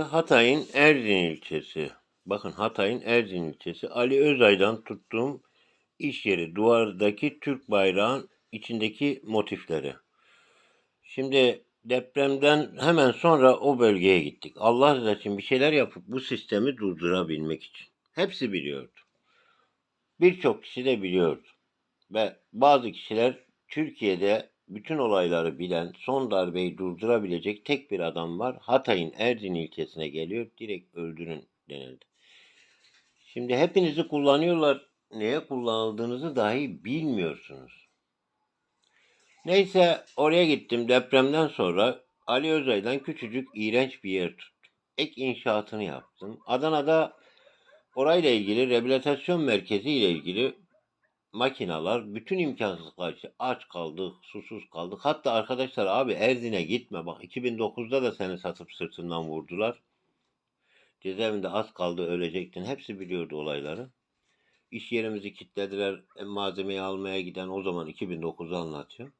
Hatay'ın Erzin ilçesi. Bakın Hatay'ın Erzin ilçesi. Ali Özay'dan tuttuğum iş yeri. Duvardaki Türk bayrağın içindeki motifleri. Şimdi depremden hemen sonra o bölgeye gittik. Allah rızası için bir şeyler yapıp bu sistemi durdurabilmek için. Hepsi biliyordu. Birçok kişi de biliyordu. Ve bazı kişiler Türkiye'de bütün olayları bilen, son darbeyi durdurabilecek tek bir adam var. Hatay'ın Erzin ilçesine geliyor. Direkt öldürün denildi. Şimdi hepinizi kullanıyorlar. Neye kullanıldığınızı dahi bilmiyorsunuz. Neyse oraya gittim depremden sonra Ali Özay'dan küçücük iğrenç bir yer tuttum. Ek inşaatını yaptım. Adana'da orayla ilgili rehabilitasyon merkezi ile ilgili makinalar bütün imkansızlıklar için aç kaldık, susuz kaldık. Hatta arkadaşlar abi Erzin'e gitme bak 2009'da da seni satıp sırtından vurdular. Cezaevinde az kaldı ölecektin. Hepsi biliyordu olayları. İş yerimizi kilitlediler. E, Malzemeyi almaya giden o zaman 2009'u anlatıyor.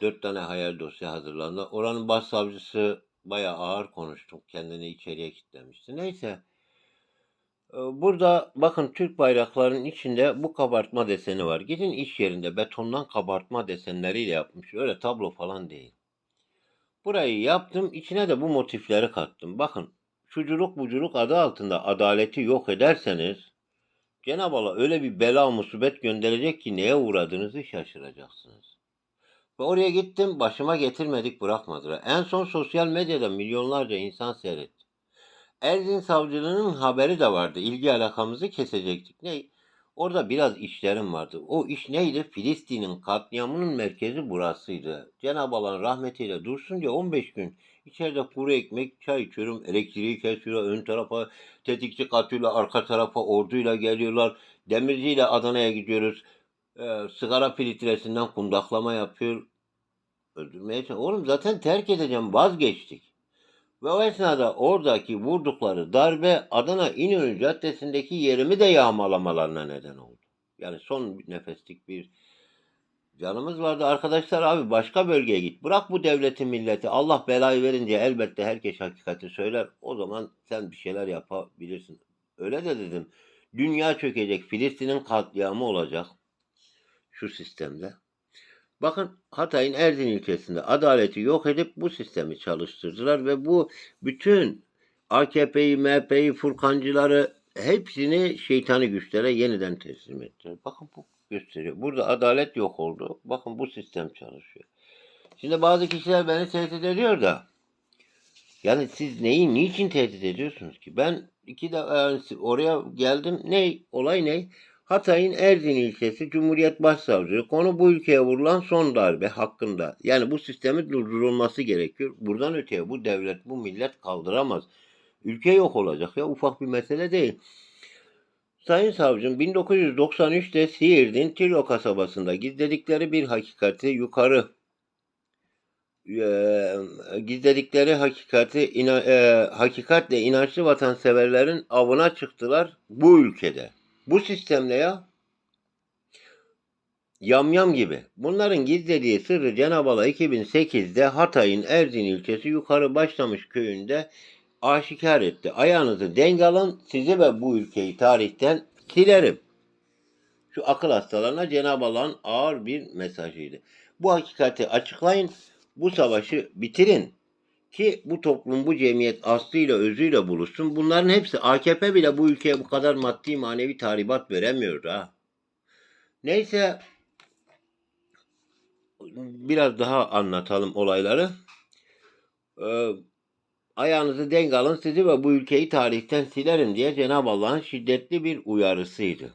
Dört tane hayal dosya hazırlandı. Oranın başsavcısı bayağı ağır konuştu. Kendini içeriye kilitlemişti. Neyse. Ee, Burada bakın Türk bayraklarının içinde bu kabartma deseni var. Gidin iş yerinde betondan kabartma desenleriyle yapmış. Öyle tablo falan değil. Burayı yaptım. içine de bu motifleri kattım. Bakın şuculuk buculuk adı altında adaleti yok ederseniz Cenab-ı Allah öyle bir bela musibet gönderecek ki neye uğradığınızı şaşıracaksınız. Ve oraya gittim başıma getirmedik bırakmadılar. En son sosyal medyada milyonlarca insan seyretti. Erzin Savcılığı'nın haberi de vardı. İlgi alakamızı kesecektik. Ne? Orada biraz işlerim vardı. O iş neydi? Filistin'in katliamının merkezi burasıydı. Cenab-ı Allah'ın rahmetiyle dursun diye 15 gün içeride kuru ekmek, çay içiyorum. Elektriği kesiyor. Ön tarafa tetikçi katıyla arka tarafa orduyla geliyorlar. Demirciyle Adana'ya gidiyoruz. Ee, sigara filtresinden kundaklama yapıyor. Öldürmeye çalışıyor. Oğlum zaten terk edeceğim vazgeçtik. Ve o esnada oradaki vurdukları darbe Adana İnönü Caddesi'ndeki yerimi de yağmalamalarına neden oldu. Yani son nefeslik bir canımız vardı. Arkadaşlar abi başka bölgeye git. Bırak bu devleti milleti. Allah belayı verince elbette herkes hakikati söyler. O zaman sen bir şeyler yapabilirsin. Öyle de dedim. Dünya çökecek. Filistin'in katliamı olacak. Şu sistemde. Bakın Hatay'ın Erzin ilçesinde adaleti yok edip bu sistemi çalıştırdılar ve bu bütün AKP'yi, MHP'yi, Furkancıları hepsini şeytani güçlere yeniden teslim ettiler. Bakın bu gösteriyor. Burada adalet yok oldu. Bakın bu sistem çalışıyor. Şimdi bazı kişiler beni tehdit ediyor da yani siz neyi niçin tehdit ediyorsunuz ki? Ben iki de oraya geldim. Ne? Olay ne? Hatay'ın Erzin ilçesi Cumhuriyet Başsavcılığı konu bu ülkeye vurulan son darbe hakkında. Yani bu sistemin durdurulması gerekiyor. Buradan öteye bu devlet, bu millet kaldıramaz. Ülke yok olacak ya ufak bir mesele değil. Sayın Savcım 1993'te Siirt'in Tilo kasabasında gizledikleri bir hakikati yukarı e, gizledikleri hakikati ina, e, hakikatle inançlı vatanseverlerin avına çıktılar bu ülkede. Bu sistemle ya yamyam gibi. Bunların gizlediği sırrı Cenab-ı Allah 2008'de Hatay'ın Erzin ilçesi Yukarı Başlamış köyünde aşikar etti. Ayağınızı denk alın sizi ve bu ülkeyi tarihten silerim. Şu akıl hastalarına Cenab-ı Allah'ın ağır bir mesajıydı. Bu hakikati açıklayın, bu savaşı bitirin ki bu toplum, bu cemiyet aslıyla, özüyle buluşsun. Bunların hepsi AKP bile bu ülkeye bu kadar maddi manevi tahribat veremiyor ha. Neyse biraz daha anlatalım olayları. Ee, ayağınızı denk alın sizi ve bu ülkeyi tarihten silerim diye Cenab-ı Allah'ın şiddetli bir uyarısıydı.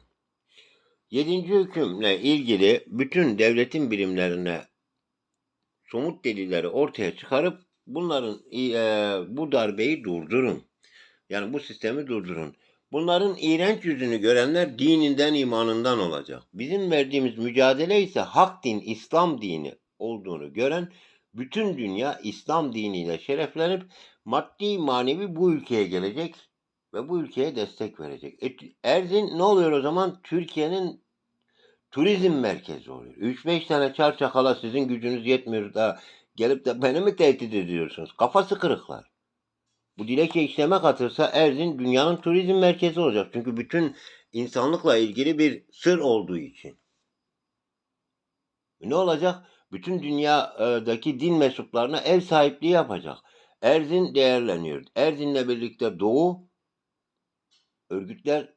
Yedinci hükümle ilgili bütün devletin birimlerine somut delilleri ortaya çıkarıp bunların e, bu darbeyi durdurun. Yani bu sistemi durdurun. Bunların iğrenç yüzünü görenler dininden imanından olacak. Bizim verdiğimiz mücadele ise hak din, İslam dini olduğunu gören bütün dünya İslam diniyle şereflenip maddi manevi bu ülkeye gelecek ve bu ülkeye destek verecek. E, Erzin ne oluyor o zaman? Türkiye'nin turizm merkezi oluyor. 3-5 tane çarçakala sizin gücünüz yetmiyor da gelip de beni mi tehdit ediyorsunuz? Kafası kırıklar. Bu dilekçe işleme katılsa Erzin dünyanın turizm merkezi olacak. Çünkü bütün insanlıkla ilgili bir sır olduğu için. Ne olacak? Bütün dünyadaki din mensuplarına ev sahipliği yapacak. Erzin değerleniyor. Erzin'le birlikte Doğu örgütler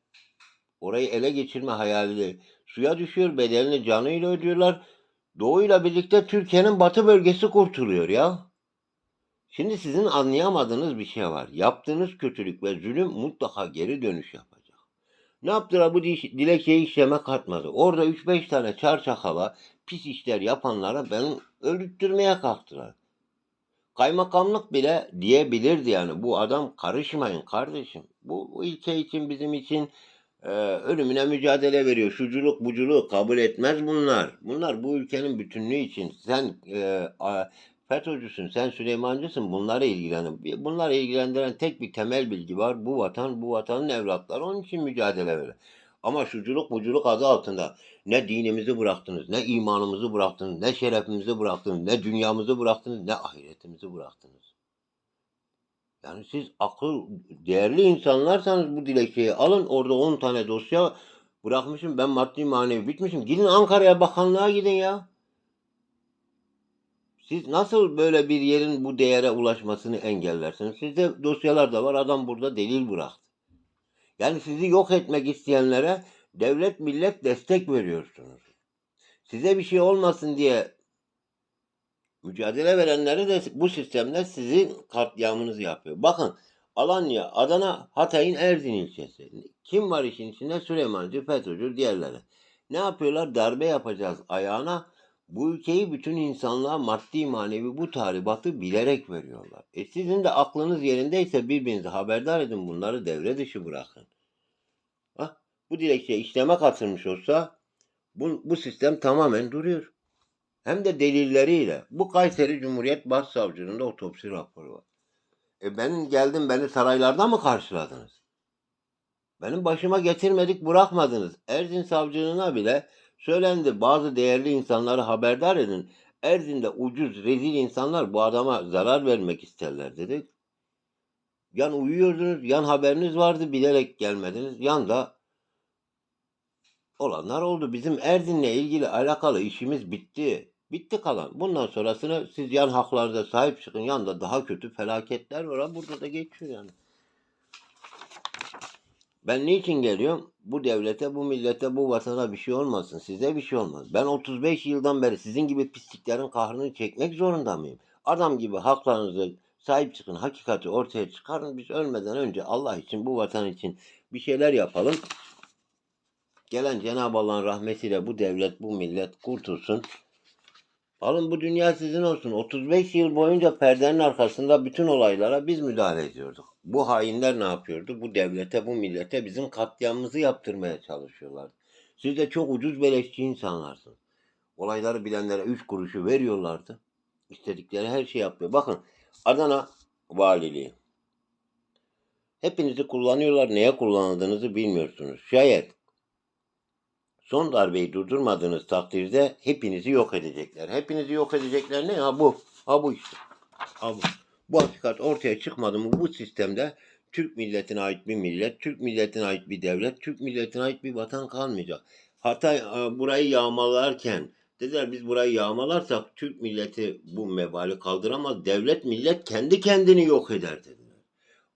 orayı ele geçirme hayaliyle suya düşüyor. Bedelini canıyla ödüyorlar. Doğu'yla birlikte Türkiye'nin batı bölgesi kurtuluyor ya. Şimdi sizin anlayamadığınız bir şey var. Yaptığınız kötülük ve zulüm mutlaka geri dönüş yapacak. Ne yaptılar bu dilekçeyi işleme katmadı. Orada 3-5 tane çarçakala pis işler yapanlara benim öldürtmeye kalktılar. Kaymakamlık bile diyebilirdi yani bu adam karışmayın kardeşim. Bu, bu ilke için bizim için e, ölümüne mücadele veriyor. Şuculuk buculuk kabul etmez bunlar. Bunlar bu ülkenin bütünlüğü için. Sen e, a- FETÖ'cüsün, sen Süleymancısın bunlara ilgilenin. Bunları ilgilendiren tek bir temel bilgi var. Bu vatan, bu vatanın evlatları. Onun için mücadele verin. Ama şuculuk buculuk adı altında ne dinimizi bıraktınız, ne imanımızı bıraktınız, ne şerefimizi bıraktınız, ne dünyamızı bıraktınız, ne ahiretimizi bıraktınız. Yani siz akıl, değerli insanlarsanız bu dilekçeyi alın. Orada 10 tane dosya bırakmışım. Ben maddi manevi bitmişim. Gidin Ankara'ya bakanlığa gidin ya. Siz nasıl böyle bir yerin bu değere ulaşmasını engellersiniz? Sizde dosyalar da var. Adam burada delil bıraktı. Yani sizi yok etmek isteyenlere devlet millet destek veriyorsunuz. Size bir şey olmasın diye mücadele verenleri de bu sistemde sizin katliamınızı yapıyor. Bakın Alanya, Adana, Hatay'ın Erzin ilçesi. Kim var işin içinde? Süleymancı, FETÖ'cü, diğerleri. Ne yapıyorlar? Darbe yapacağız ayağına. Bu ülkeyi bütün insanlığa maddi manevi bu tahribatı bilerek veriyorlar. E sizin de aklınız yerindeyse birbirinizi haberdar edin bunları devre dışı bırakın. Hah, bu dilekçe işleme katılmış olsa bu, bu sistem tamamen duruyor. Hem de delilleriyle. Bu Kayseri Cumhuriyet Başsavcılığında otopsi raporu var. E benim geldim beni saraylarda mı karşıladınız? Benim başıma getirmedik bırakmadınız. Erzin savcılığına bile söylendi bazı değerli insanları haberdar edin. Erzin'de ucuz rezil insanlar bu adama zarar vermek isterler dedik. Yan uyuyordunuz, yan haberiniz vardı bilerek gelmediniz. Yan da olanlar oldu. Bizim Erzin'le ilgili alakalı işimiz bitti. Bitti kalan. Bundan sonrasını siz yan haklarınıza sahip çıkın. Yanda daha kötü felaketler var. ha, Burada da geçiyor yani. Ben niçin geliyorum? Bu devlete, bu millete, bu vatana bir şey olmasın. Size bir şey olmaz. Ben 35 yıldan beri sizin gibi pisliklerin kahrını çekmek zorunda mıyım? Adam gibi haklarınızı sahip çıkın. Hakikati ortaya çıkarın. Biz ölmeden önce Allah için, bu vatan için bir şeyler yapalım. Gelen Cenab-ı Allah'ın rahmetiyle bu devlet, bu millet kurtulsun. Alın bu dünya sizin olsun. 35 yıl boyunca perdenin arkasında bütün olaylara biz müdahale ediyorduk. Bu hainler ne yapıyordu? Bu devlete, bu millete bizim katliamımızı yaptırmaya çalışıyorlar. Siz de çok ucuz beleşçi insanlarsınız. Olayları bilenlere 3 kuruşu veriyorlardı. İstedikleri her şey yapıyor. Bakın Adana Valiliği. Hepinizi kullanıyorlar. Neye kullanıldığınızı bilmiyorsunuz. Şayet son darbeyi durdurmadığınız takdirde hepinizi yok edecekler. Hepinizi yok edecekler ne? Ha bu. Ha bu işte. Ha bu. Bu hakikat ortaya çıkmadı mı bu sistemde Türk milletine ait bir millet, Türk milletine ait bir devlet, Türk milletine ait bir vatan kalmayacak. Hatay e, burayı yağmalarken dediler biz burayı yağmalarsak Türk milleti bu mebali kaldıramaz. Devlet millet kendi kendini yok eder dediler.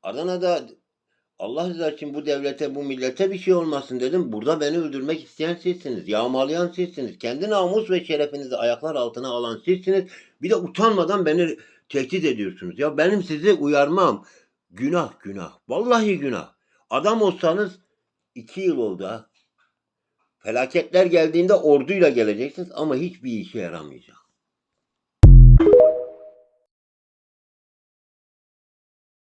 Adana'da Allah rızası için bu devlete, bu millete bir şey olmasın dedim. Burada beni öldürmek isteyen sizsiniz. Yağmalayan sizsiniz. Kendi namus ve şerefinizi ayaklar altına alan sizsiniz. Bir de utanmadan beni tehdit ediyorsunuz. Ya benim sizi uyarmam. Günah günah. Vallahi günah. Adam olsanız iki yıl oldu ha. Felaketler geldiğinde orduyla geleceksiniz ama hiçbir işe yaramayacak.